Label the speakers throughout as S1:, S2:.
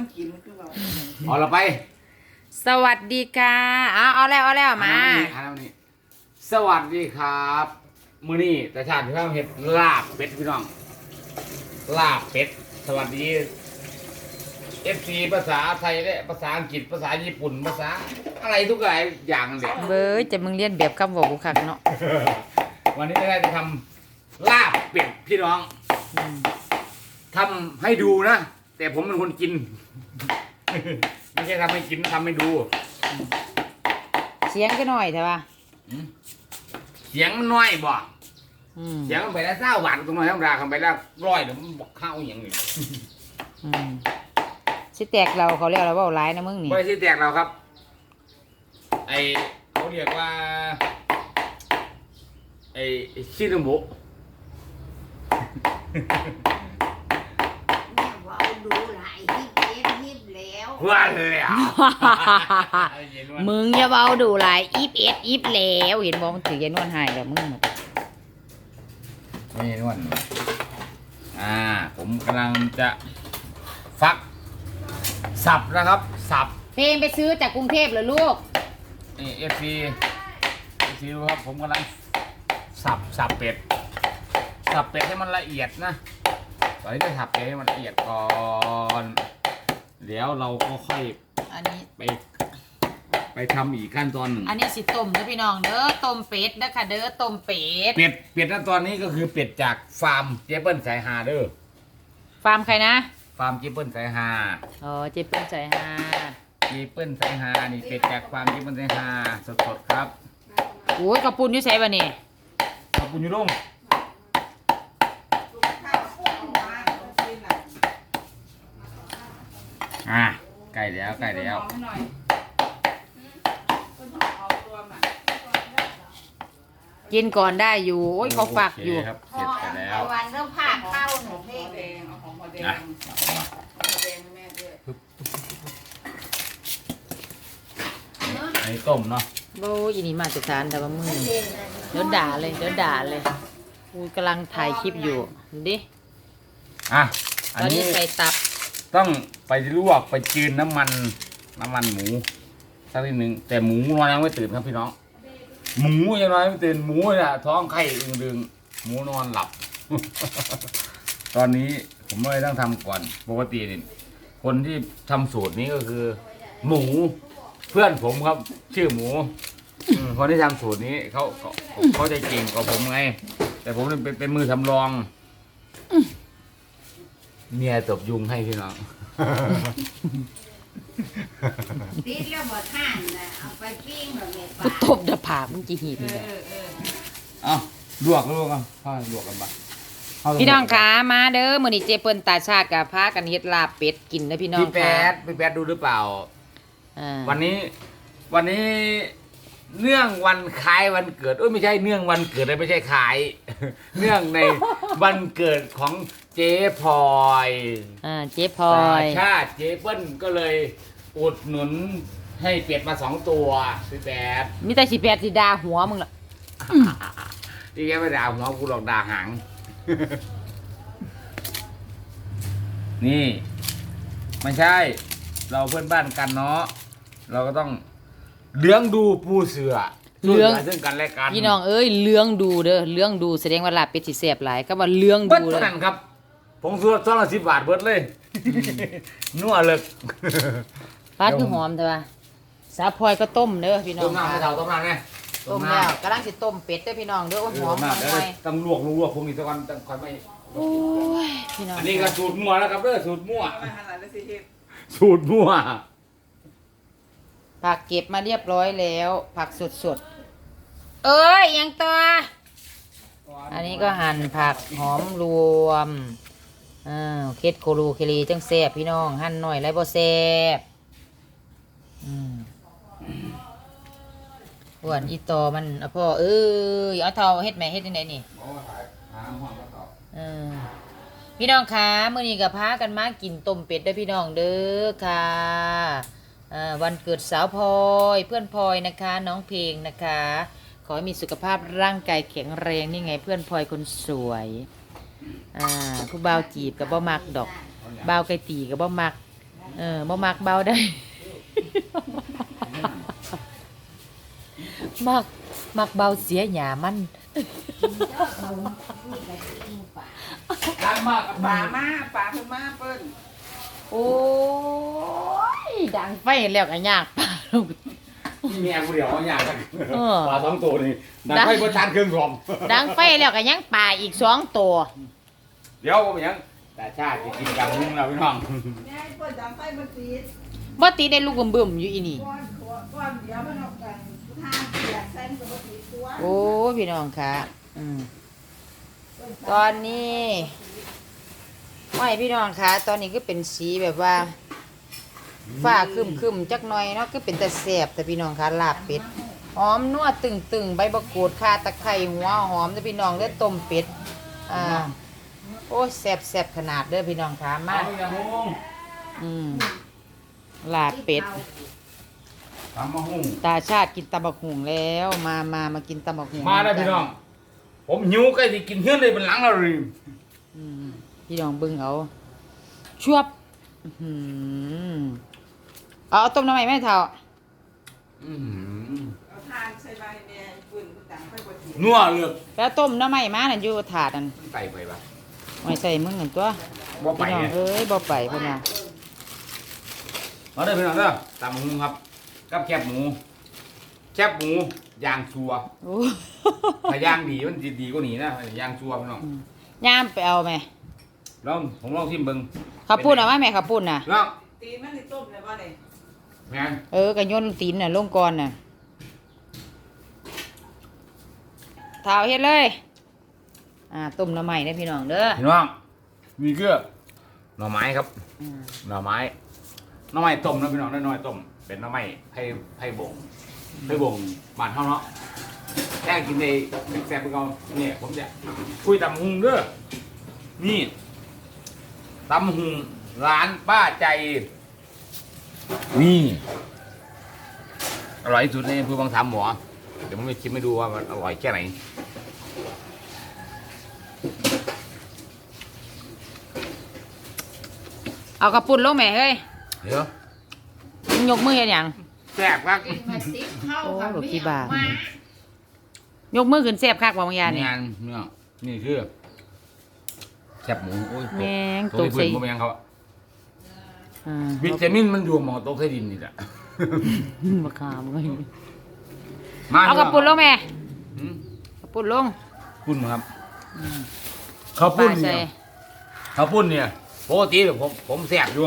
S1: มันกินมันคือเบา
S2: เอาละไป
S3: สวัสดีค่ะเอาเอาแล้วเอาแล้วมา
S2: อันนั้นนี่สวัสดีครับมื้อนี้ตาชาติพี่น้องเห็ดลาบเป็ดพี่น้อง ลาบเป็ด สวัสดี FC ภาษาไทยและภาษาอังกฤษภาษาญี่ปุ่นภาษา อะไรทุกอย่างเลย
S3: เบ้ยจะมึงเรียนแบบคำบอกกูคักเนาะ
S2: วันนี้ได้จะทำลาบเป็ดพี่น้อง
S3: อืม
S2: ทำให้ดูนะ แต่ผมเป็นคนกิน ไม่ใช่ทำให้กินทำให้ดู
S3: เสียงก็หน่อยใช่ปะ
S2: เสียงมันน้อยบ่
S3: อืม
S2: เสียงมันไปแล้วเศร้าหวานตรงน้อยธรรมดาคำไปแล้วร้อยเดี๋ยวมันบอกข้าวอย่างนี้
S3: อืมสิแตกเราเขาเรียกเราว่าร้ายนะมึงนี่
S2: ไม่ใช่แตกเราครับ ไอเขาเรียกว่า ไอชิโนบุ
S1: แม่ว่า ดูหลายฮิปเอฟฮิปแล้ว
S2: ว่าเลยอะ
S3: มึงอย่าเบาดูหลายอีฟเอ็ดอีฟแล้วเห็นบอกมันถือยายนวลหายแล้วมึงหมด
S2: ไม่นวลอ่า ผมกำลังจะฟัก สับนะครับ สับ
S3: เพลงไปซื้อจากกรุงเทพเหรอลูก
S2: นี่เอฟซีเอฟซีดูครับผมกำลังสับสับเป็ด สับเป็ดให้มันละเอียดนะ ตอนนี้จะสับเป็ดให้มันละเอียดก่อนเดี๋ยวเราก็ค่อย
S3: อันนี้
S2: ไป ไปทำอีกขั้นตอนหนึ่ง
S3: อันนี้สิต้มเด้อพี่น้องเด้อต้มเป็ดเด้อค่ะเด้อต้มเป็ด
S2: เป็ดเป็ดนะตอนนี้ก็คือเป็ดจากฟาร์มเจเปิลสายฮาเด้อ
S3: ฟาร์มใครนะ
S2: ฟาร์มเจเปิลสายฮา
S3: อ๋อเจ๊เปิ้ลใจฮา
S2: เจเปิลสายฮานี่เป็ดจากฟาร์มเจเปิลสายฮาสดๆครับ
S3: โอ้ยกระปุนอยู่ใส่บะนี่
S2: ขอบคุณยูรุ่ง
S1: ข้าวปุ้งมากินอะ
S2: อ่าใกล้แล้วใกล้แล้ว
S1: หน่อยเอาตัวมา
S3: กินก่อนได้อยู่โอ้ยเขาฝากอยู่
S2: โเคครับเสร็จไปแล้ว
S1: วันเริ่มผ่าข้าวหนู
S4: ห
S1: เพ่
S4: อมแดงเอาหอมหัวแด
S2: อะ
S4: งหอมหัวแดงให้แม่ด้วย
S2: อันนี้ต้มเนาะ
S3: โอ้ยอีนี่มาจากฐานแต่ว่ามึงเดี๋ยวด่าเลยเดี๋ยวด่าเลยกูกำลังถ่ายคลิปอยู่ดูดิ
S2: อะ
S3: ต
S2: อัน
S3: อนนี้
S2: นี้
S3: ใส่ตับ
S2: ต้อง ไปลวกไปจืนน้ำมัน น้ำมันหมูสักนิดหนึ่งแต่หมูนอนยังไม่ตื่นครับพี่น้อง หมูยังนอนไม่ตื่นหมูเนี่ยท้องไข่อึงดึงหมูนอนหลับ ตอนนี้ผมเลยต้องทำก่อนปกตินี่คนที่ทำสูตรนี้ก็คือ หมูเพื่อนผมครับ ชื่อหมูอคนที่ทำสูตรนี้เขาเขาเขาจะเก่งกว่าผมไง แต่ผมเป็นเป็นมือทำรอง เมียตบยุงให้พี่น้อง
S1: ติดแล้วบ่ท่านนะเอาไปปิ้งแบบเนี้
S3: กูตบดะผากมึงจีหีดนี่แหละ
S2: เอ้าลวกลวกกันพ่อลวกกันบ้าง
S3: พี่น้องขามาเด้อมื้อนี้เจเปิ้ลตาชาติกับพากันเฮ็ดลาบเป็ดกินนะพี่น้อง
S2: พี่แป๊
S3: ค่ะ
S2: ดพี่แป๊ดดูหรือเปล่า
S3: อ่า
S2: วันนี้ วันนี้ เนื่องวันคล้ายวันเกิดเอ้ยไม่ใช่เนื่องวันเกิดเลยไม่ใช่คล้าย เนื่องในวันเกิดของ เจ๊พลอย
S3: อ่าเจ๊พลอย
S2: สาชาติเจ๊เปิ้ลก็เลยอุดหนุนให้เป็ดมาสองตัวพี่แป๊ด
S3: มีแต่สิแปดสิดาหัวมึงล่ะ
S2: ที่แกไม่ด่าหัวกูหรอกด่าหาง นี่ ไม่ใช่ เราเพื่อนบ้านกันเนาะเราก็ต้องเลี้ยงดูปูเสือช่วยเหลือซึ่งกันและกัน
S3: พี่น้องเอ้ยเรื่องดูเด้อเรื่องดูแสดงว่าลาบเป็ดสิแซ่บหลายก็ว่าเรื่อง
S2: เบิด
S3: ดูเล
S2: เท่ายนั้นครับ ผมซื้อซองละสิบบาทเบิดเลยนัวเลย
S3: ปลาคือหอมแต่ว่าสาพลอยก็ต้มเด้อพี่น้อ
S2: ต้
S3: ง
S2: มน้ำให้เท่าต้มน้ำเนี่ย
S3: ต้มแล้วกำลังสิต้มเป็ดเด้อพี่น้องเด้อโอ้ยหอมหอม
S2: เดี๋ยว
S3: หน่อย
S2: ต้องลวกลวกผมอีกสักวันต้องคอยไม่
S3: โอ้ยพี่น้อง
S2: อันนี้ก็สูตรมั่วแล้วครับเด้อสูตรมั่ว
S4: เอาไปหันหลังแล้วสิเฮ็ด
S2: สูตรมั่ว
S3: ผักเก็บมาเรียบร้อยแล้ว ผักสดๆเอ้ยยังตัวอันนี้ก็หั่นผักหอมรวม อ่าเคสโคโลเคลีจังแซบพี่น้อง หั่นหน่อยไรบ่แซบอืมอ้วนอีตอมันเอาพ่อเอ้ยเอาเท่าเฮ็ดแม่เฮ็ดยังไงนี่เออพี่น้องคะมื้อนี้ก็พากันมากินต้มเป็ดด้อพี่น้องเด้อค่ะวันเกิดสาวพลอยเพื่อนพลอยนะคะ น้องเพลงนะคะ ขอให้มีสุขภาพร่างกายแข็งแรงนี่ไงเพื่อนพลอยคนสวย อ่าผู้บ่าวจีบกับบ่มักดอกบ่าวไก่ตีกับบ่มัก เออบ่มักเบาได้ มักมักเบาเสียหยามัน
S2: ดังมากกับ
S4: ป่ามาป่าเพิ่นมาเปิ้น
S3: โอ้ยดังไฟแล้วก็ยากป่าลง
S2: เมียกูเดียวเอาอย่างกัน
S3: เออ
S2: ปลาสองตัวนี่ดัง
S3: ดัง
S2: ไฟประทานเครื่องรวม
S3: ดังไฟแล้วก็ยังป่าอีกสองตัว
S2: เดี๋ยวผมยังแต่ชาติจะกินกลางมุ้งแล้วพี่น้อง
S4: แม่เปิ้นดังไฟมันติด
S3: บ่ตีได้ลูกบึมๆอยู่อีนี่
S4: ก้อนขวก้อนเดี๋ยวมันออกกันทางเสียเส้นก็บ่ติดตัว
S3: โอ้พี่น้องค่ะอืมตอนนี้ไม่พี่น้องค่ะตอนนี้ก็เป็นสีแบบว่า ฝ้าคึมคึมๆจักหน่อยเนาะก็เป็นแต่แสบแต่พี่น้องค่ะลาบเป็ดหอมนัวตึงตึงๆใบมะกรูดข่าตะไคร้หัวหอมเด้อพี่น้องเด้อต้มเป็ดอ่าโอ้ยแสบแสบขนาดเด้อพี่น้องค่ะมา
S2: เอาอย่างมุ้ง
S3: อืมลาบเป็ด
S2: ทำมาหุ้ง
S3: ตาชาติกินตำบักหุงแล้วมามามากินตำบักหุง
S2: มาได้พี่น้อง ผมหิวใกล้จะกินเฮือนเลยเป็นหลังแล้วรีม
S3: อืมพี่น้องเบิ่งเอาชวบ อื้อหือ เอาเอาต้มน้ำใหม่แม่เท่า
S2: อื้อหือ
S4: เอาทานใส่ใบแม่เปิ้นดังไฟบ่ติด
S2: นัวเลือก
S3: แล้วต้มน้ำใหม่มานั่นอยู่ถาดนั่น
S2: ใส่ไปปะ
S3: ไว้ใส่มึงนั่นตัว
S2: บ่ไป
S3: พี่น้อง
S2: เนี่ย
S3: เอ้ยบ่ไปเพิ่นน่ะ
S2: มาได้อพี่น้องเด้อตามมุ้งครับกับแคบหมู แคบหมูย่างชัว
S3: โอ้
S2: ถ้าย่างดีมันจะดีกว่านี้นะย่างชัวพี่น้อง
S3: ย่ามไปเอาแม่
S2: ลองผมลองชิมเบิ่ง
S3: ข้าวปุ้นเอามาแม่ข้าวปุ้นน่ะ
S2: ลอง
S4: ตีนมันนี่ต้มแล้วบ่ได้
S2: แม่น
S3: เออก็โยนตีนน่ะลงก่อนน่ะเท้าเฮ็ดเลย อ่าต้มน้ำใหม่เด้อพี่น้องเด้อ
S2: พี่น้องมีเกลือหน่อไม้ครับ
S3: อืม
S2: หน่อไม้ หน่อไม้ต้มนะพี่น้องน้อยๆต้ม เป็นหน่อไม้ไผ่ไผ่บงไผ่บงบ้านเฮาเนาะแค่กินในแซ่บๆเพิ่นเอาเนี่ยผมจะคุยตำหุงเด้อ นี่ตำหุงร้านป้าใจ นี่อร่อยที่สุดในอำเภอบางสามหมอเดี๋ยวผมจะชิมให้ดูว่ามันอร่อยแค่ไหน
S3: เอาข้าวปุ้นลงแม่เฮ้ย
S2: เดี๋ยว
S3: มึงยกมือเฮ็ดหยัง
S2: แซ่บครับ
S1: กินมาติ๊กเข้ากับ
S3: โอ้
S1: มี
S3: ขี้
S1: อ
S3: บา
S1: อกมาย
S3: กมือขึ้นแซ่บคักบ่บางอยางนี่
S2: งานเนี่ยนี่คือแคบหมูโอ้ย
S3: แม่ง
S2: ต
S3: ต
S2: ก
S3: ก
S2: ใส่
S3: ใส่
S2: พื้นบ่แม่งเขา
S3: อ่า
S2: วิตามินมันอยู่หมองตกใส่ดินนี่แหละ
S3: มาขามเลย
S2: มา
S3: เอากระปุนลงแม่
S2: อืม
S3: กระปุนลง
S2: ปุ้นครับข้าวปุ้น
S3: ใส่
S2: เนี่ยข้าวปุ้นเนี่ยปกติเนี่ยผมผมแซ่บอยู่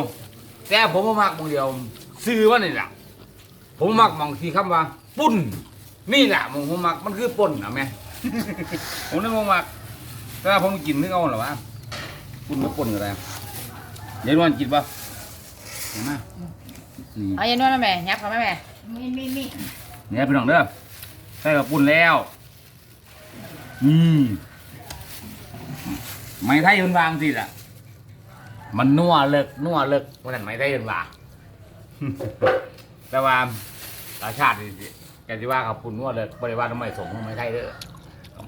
S2: แต่ผมบ่มักหมองเดียวซื้อว่านี่แหละผมมักหมองที่คำว่า ปุ้น นี่แหละหมองผมมักมันคือป่นนะแม่ ผมนึกว่ามักแต่ว่าผมกินนึกเอาเหรอวะปุ้นกับป่นอะไรเดี๋ยววันกินปะ เห็นไหมนี่
S3: เอาอย่านวดนะแม่ยับเขาไหมแม่
S1: มีมีมี
S2: เนี่ยพี่น้องเด้อใส่กับปุ่นแล้วอืมไม้ไทยมันวางสิล่ะ มันนัวเลิกนัวเลิกวันนั้นไม้ไทยมันวางแต่ว่าตาชาตินี่แกที่ว่ากับปุ่นนัวเลิกบริวารน้ำไม้สมของไม้ไทยเด้อ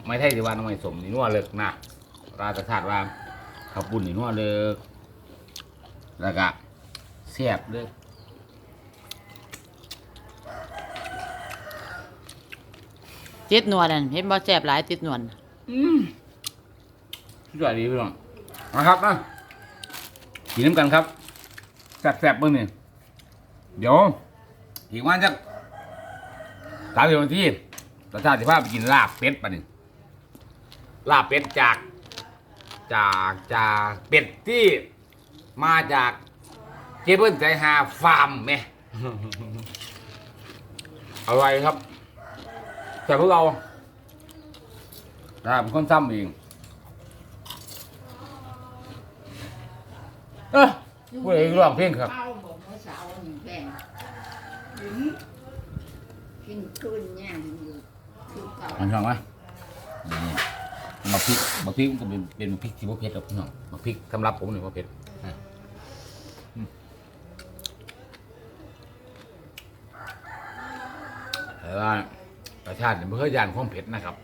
S2: ไม้ไทยที่ว่าน้ำไม้สมนี่นัวเลิกนะราตาชาติว่าขับปุ่นนี่นัวเลิกแล้วก็ แซ่บเลิก
S3: ติดหนวดนั่นเห็นบ่แซ่บหลายติดหนวด
S2: สวัสดีพี่น้องนะครับนะกินน้ำกันครับแซ่บๆเบิ่งนี่เดี๋ยวอีกวันจะสามสิบนาทีประชาธิภาพไปกินลาบเป็ดปะนี่ลาบเป็ดจาก จากจากเป็ดที่มาจาก เจเปิลใจหาฟาร์มแม่อร่อยครับ แต่พวกเราถ้าเป็นคนซ้ำเองเออผู้ใดร้องเพลงครับ
S1: เข้าบอกเมื่อเช้าหนึ่งแผ่น
S4: หิน
S1: กินคืนย่างอยู่คือเก่า
S2: มันฟังไหมนี่มาพริกมาพริกมันก็เป็นเป็นพริกที่ว่าเผ็ดหรอกพี่น้องมาพริกสำหรับผมเนี่ยว่าเผ็ดอ่ ว่าประชาติเนี่ยไม่เคยยานความเผ็ดนะครับ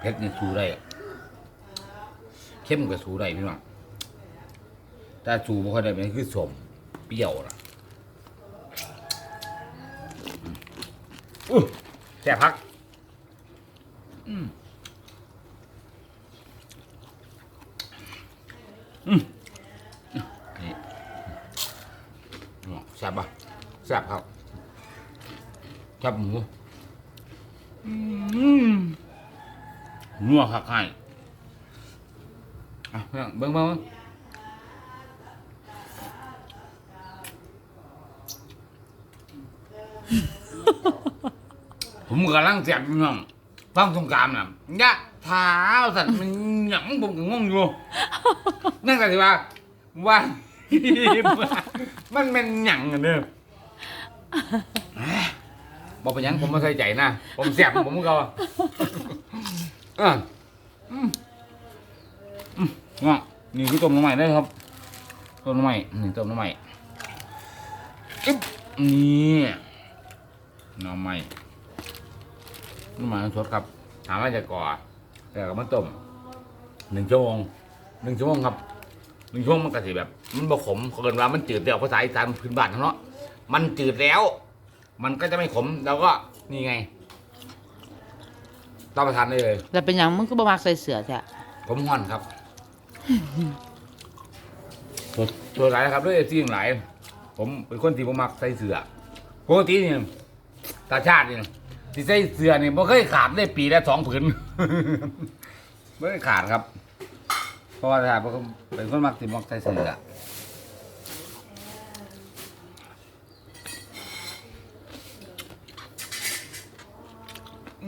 S2: เผ็ดเนี่ยสู้ได้เข้มก็สู้ได้พี่น้องแต่สูบ่ค่อยได้เป็นคือสมเปรี้ยวนะอือแซ่พัก อืมอืมนี่แซ่บปะแซ่บครับ แซ่บหมูอืมนัวคักให้อะเบิ่งเบิ่งเบิ่งผมกำลังเสียบอยู่น้องฟังสงครามน่ะยะเท้าสัตว์มันหยังผมก็งงอยู่นั่นก็สิว่าว่ามันเป็นหยังกันเด้อ บอกไปนหยังผมไม่เคยใจนะ ผมเสียบผมก็เอออืมอืมง่ะนี่คือต้มน้ำใหม่ได้ครับ ต้มน้ำใหม่นี่ต้มน้ำใหม่อึ๊บนี่น้ำใหม่น้ำใหมันสดครับ ถามว่าจะก่อแต่ก็มาต้มหนึ่งชั่วโมงหนึ่งชั่วโมงครับหนึ่งชั่วโมงมันก็สิแบบ มันบกขมเกินว่ามันจืดแล้วภาษาอีสานพื้นบ้านเขาเนาะมันจืดแล้ว มันก็จะไม่ขมเราก็นี่ไงรับประทานได้เลย
S3: แล้วเป็นหยังมึงก็บ่มักใส่เสื้อจ้ะ
S2: ผมห่อนครับผมตัวหลายนะครับด้วยที่หลาย ผมเป็นคนที่ผมมักใส่เสื้อปกตินี่ตาชาตินี่ที่ใส่เสื้อนี่บ่เคยขาดได้ปีละสองผืนไม่เคยขาดครับ เพราะว่าตาชาติผมเป็นคนมักที่มักใส่เสื้ออื้อหือ เด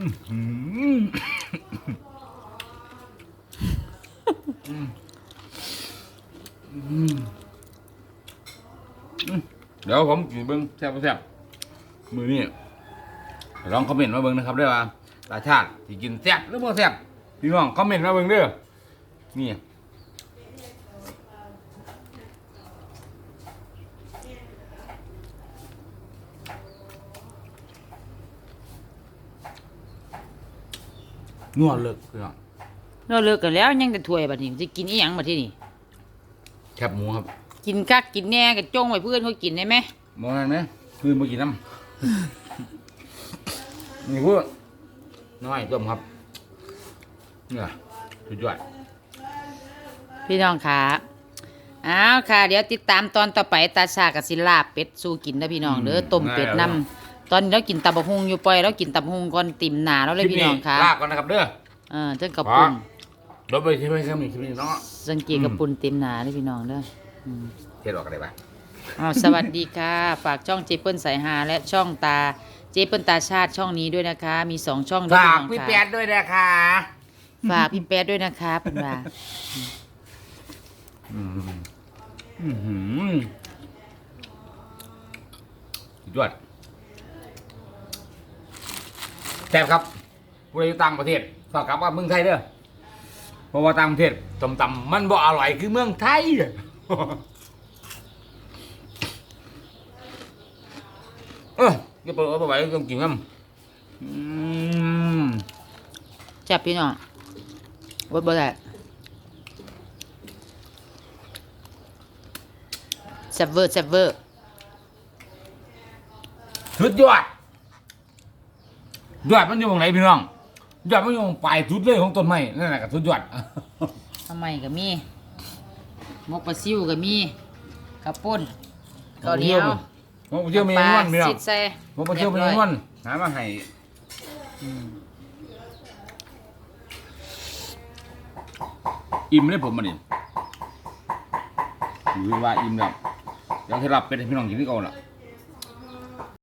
S2: ี๋ยวผมกินเบิ้งแซ่บบ่แซ่บมือนี่ลองคอมเมนต์มาเบิ้งนะครับได้ป่ะตาชาติที่กินแซ่บหรือบ่แซ่บพี่น้องคอมเมนต์มาเบิ้งเด้อนี่ นวดเลิกพี่น้อง
S3: เราเลิกกันแล้วยังแต่ถ้วยบัดนี้สิกินอีหยังบัดที่นี่
S2: แคบหมูครับ
S3: กินกักกินแหน่ก็จ้องไว้เพื่อนเขากินได้ไหม
S2: มองอะไรไหมคือมากินน้ำ นี่พูดน้อยต้มครับเนี่ยสุดยอด
S3: พี่น้องค่ะอ้าวค่ะ เดี๋ยวติดตามตอนต่อไปตาชากับศิลาบเป็ดสู้กินนะพี่น้องเด้อต้มเป็ดนํ ตอนนี้เรากินตับกหุงอยู่ปล่อยเรากินตับกหุงก่อนติ่มหนาแล้วเลยพี่น้องค่ะ
S2: ลากก่อนนะครับเด้อ
S3: เออเจ้ากระปุ่น
S2: รถไปที่ไม่ใช่มีคลิปนี้เนาะ
S3: สังเกตกระปุ่นเต็มหนาเลยพี่น้องเด้ออืม
S2: เทียบออกกันได้ปะ
S3: อ้าวสวัสดีค่ะ ฝากช่องเจเปิลสายหาและช่องตาเจเปิลตาชาติช่องนี้ด้วยนะคะ มีสองช่องด้วย
S2: ฝาก
S3: น้อง
S2: พี่
S3: ค่ะ
S2: แปดด้วยนะคะ
S3: ฝากพี่แป๊ดด้วยนะคะเป็นว่า
S2: อืมอื้อหือสุดยอด แซ่บครับผู้ใดอยู่ต่างประเทศฝากกลับว่าเมืองไทยเด้อเพราะว่าต่างประเทศตำตำมันบ่อร่อยคือเมืองไทย เออจะเปิดเอาไปไว้ต้องกินน้ำอืม
S3: จับพี่น้องวัดบ่ได้แซ่บเวอร์แซ่บเวอร์
S2: สุดยอด ยอดมันอยู่ตรงไหนพี่น้องยอดมันอยู่ตรงปลายสุดเลยของต้นไม้นั่นแหละก็สุดยอด
S3: ทำไมก็มีมกปลาซิวก็มีข้าวปุ้นข้าวเหนียว
S2: ผมเชื่อมีนวลพี่น้อง
S3: สิดใส่
S2: ผมเชื่อมี
S3: รียบ
S2: น
S3: ร้
S2: ว
S3: อย
S2: ลหามาให้
S3: อืม
S2: อิ่มเลยผมมาดิอยู่ว่าอิ่มแล้วเดี๋ยวให้รับเป็ดให้พี่น้องกินที่ก่อนล่ะ